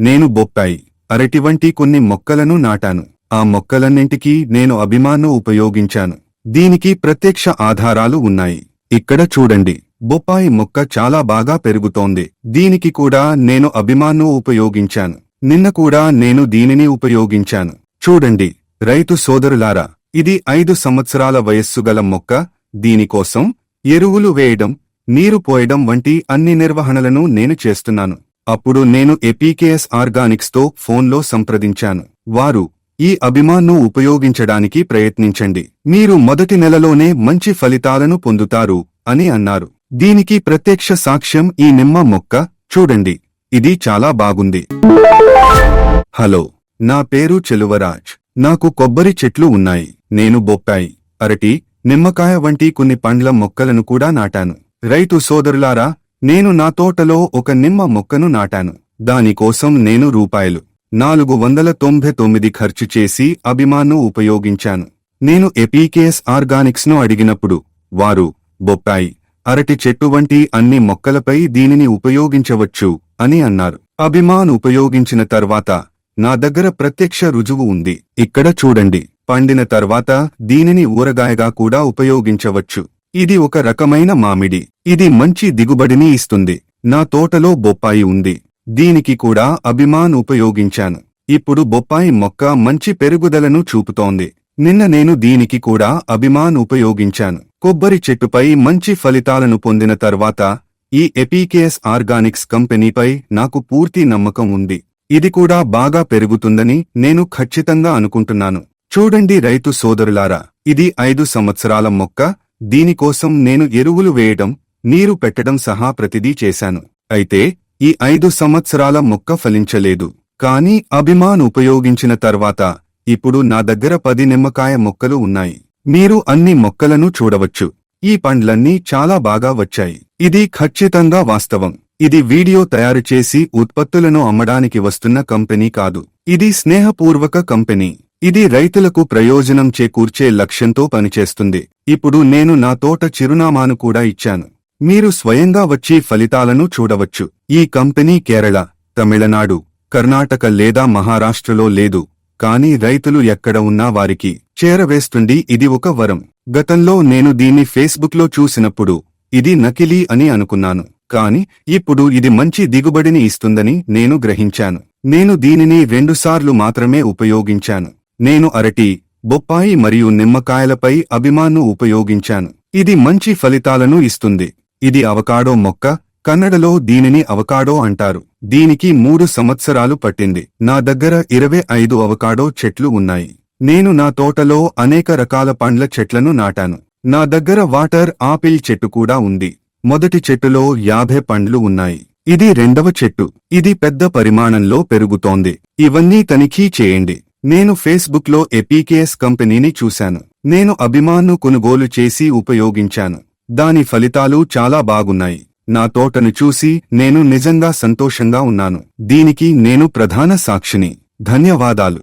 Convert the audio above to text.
నేను బొప్పాయి. అరటి వంటి కొన్ని మొక్కలను నాటాను. ఆ మొక్కలన్నింటికీ నేను అభిమానం ఉపయోగించాను. దీనికి ప్రత్యక్ష ఆధారాలు ఉన్నాయి. ఇక్కడ చూడండి. బొప్పాయి మొక్క చాలా బాగా పెరుగుతోంది. దీనికి కూడా నేను అభిమానం ఉపయోగించాను. నిన్న కూడా నేను దీనిని ఉపయోగించాను. చూడండి. రైతు సోదరులారా ఇది ఐదు సంవత్సరాల వయస్సు గల మొక్క. దీనికోసం ఎరువులు వేయడం నీరు పోయడం వంటి అన్ని నిర్వహణలను నేను చేస్తున్నాను. అప్పుడు నేను ఎపీకేఎస్ ఆర్గానిక్స్తో ఫోన్లో సంప్రదించాను. వారు ఈ అభిమాన్ను ఉపయోగించడానికి ప్రయత్నించండి. మీరు మొదటి నెలలోనే మంచి ఫలితాలను పొందుతారు అని అన్నారు. దీనికి ప్రత్యక్ష సాక్ష్యం ఈ నిమ్మ మొక్క. చూడండి ఇది చాలా బాగుంది. హలో నా పేరు చెలువరాజ్. నాకు కొబ్బరి చెట్లు ఉన్నాయి. నేను బొప్పాయి అరటి నిమ్మకాయ వంటి కొన్ని పండ్ల మొక్కలను కూడా నాటాను. రైతు సోదరులారా నేను నా తోటలో ఒక నిమ్మ మొక్కను నాటాను. దానికోసం నేను రూపాయలు నాలుగు వందల తొంభై తొమ్మిది ఖర్చు చేసి అభిమాను ఉపయోగించాను. నేను ఎపీకేఎస్ ఆర్గానిక్స్ను అడిగినప్పుడు వారు బొప్పాయి అరటి చెట్టు వంటి అన్ని మొక్కలపై దీనిని ఉపయోగించవచ్చు అని అన్నారు. అభిమాన్ ఉపయోగించిన తర్వాత నా దగ్గర ప్రత్యక్ష రుజువు ఉంది. ఇక్కడ చూడండి పండిన తర్వాత దీనిని ఊరగాయగా కూడా ఉపయోగించవచ్చు. ఇది ఒక రకమైన మామిడి. ఇది మంచి దిగుబడిని ఇస్తుంది. నా తోటలో బొప్పాయి ఉంది. దీనికి కూడా అభిమాన్ ఉపయోగించాను. ఇప్పుడు బొప్పాయి మొక్క మంచి పెరుగుదలను చూపుతోంది. నిన్న నేను దీనికి కూడా అభిమాన్ ఉపయోగించాను. కొబ్బరి చెట్టుపై మంచి ఫలితాలను పొందిన తర్వాత ఈ ఎపీకేఎస్ ఆర్గానిక్స్ కంపెనీపై నాకు పూర్తి నమ్మకం ఉంది. ఇది కూడా బాగా పెరుగుతుందని నేను ఖచ్చితంగా అనుకుంటున్నాను. చూడండి రైతు సోదరులారా ఇది ఐదు సంవత్సరాల మొక్క దీనికోసం నేను ఎరువులు వేయడం నీరు పెట్టడం సహా ప్రతిదీ చేశాను. అయితే ఈ ఐదు సంవత్సరాల మొక్క ఫలించలేదు. కానీ అభిమాన్ ఉపయోగించిన తర్వాత ఇప్పుడు నా దగ్గర పది నిమ్మకాయ మొక్కలు ఉన్నాయి. మీరు అన్ని మొక్కలను చూడవచ్చు. ఈ పండ్లన్నీ చాలా బాగా వచ్చాయి. ఇది ఖచ్చితంగా వాస్తవం. ఇది వీడియో తయారు చేసి ఉత్పత్తులను అమ్మడానికి వస్తున్న కంపెనీ కాదు. ఇది స్నేహపూర్వక కంపెనీ. ఇది రైతులకు ప్రయోజనం చేకూర్చే లక్ష్యంతో పనిచేస్తుంది. ఇప్పుడు నేను నా తోట చిరునామాను కూడా ఇచ్చాను. మీరు స్వయంగా వచ్చి ఫలితాలను చూడవచ్చు. ఈ కంపెనీ కేరళ తమిళనాడు కర్ణాటక లేదా మహారాష్ట్రలో లేదు. కానీ రైతులు ఎక్కడ ఉన్నా వారికి చేరవేస్తుంది ఇది ఒక వరం. గతంలో నేను దీన్ని ఫేస్బుక్లో చూసినప్పుడు ఇది నకిలీ అని అనుకున్నాను. కాని ఇప్పుడు ఇది మంచి దిగుబడిని ఇస్తుందని నేను గ్రహించాను. నేను దీనిని రెండుసార్లు మాత్రమే ఉపయోగించాను. నేను అరటి బొప్పాయి మరియు నిమ్మకాయలపై అభిమాను ఉపయోగించాను. ఇది మంచి ఫలితాలను ఇస్తుంది. ఇది అవకాడో మొక్క కన్నడలో దీనిని అవకాడో అంటారు. దీనికి మూడు సంవత్సరాలు పట్టింది. నా దగ్గర ఇరవై ఐదు అవకాడో చెట్లు ఉన్నాయి. నేను నా తోటలో అనేక రకాల పండ్ల చెట్లను నాటాను. నా దగ్గర వాటర్ ఆపిల్ చెట్టు కూడా ఉంది. మొదటి చెట్టులో యాభై పండ్లు ఉన్నాయి. ఇది రెండవ చెట్టు. ఇది పెద్ద పరిమాణంలో పెరుగుతోంది. ఇవన్నీ తనిఖీ చేయండి. నేను ఫేస్బుక్లో ఎపీకేఎస్ కంపెనీని చూశాను. నేను అభిమాన్ను కొనుగోలు చేసి ఉపయోగించాను. దాని ఫలితాలు చాలా బాగున్నాయి. నా తోటను చూసి నేను నిజంగా సంతోషంగా ఉన్నాను. దీనికి నేను ప్రధాన సాక్షిని. ధన్యవాదాలు.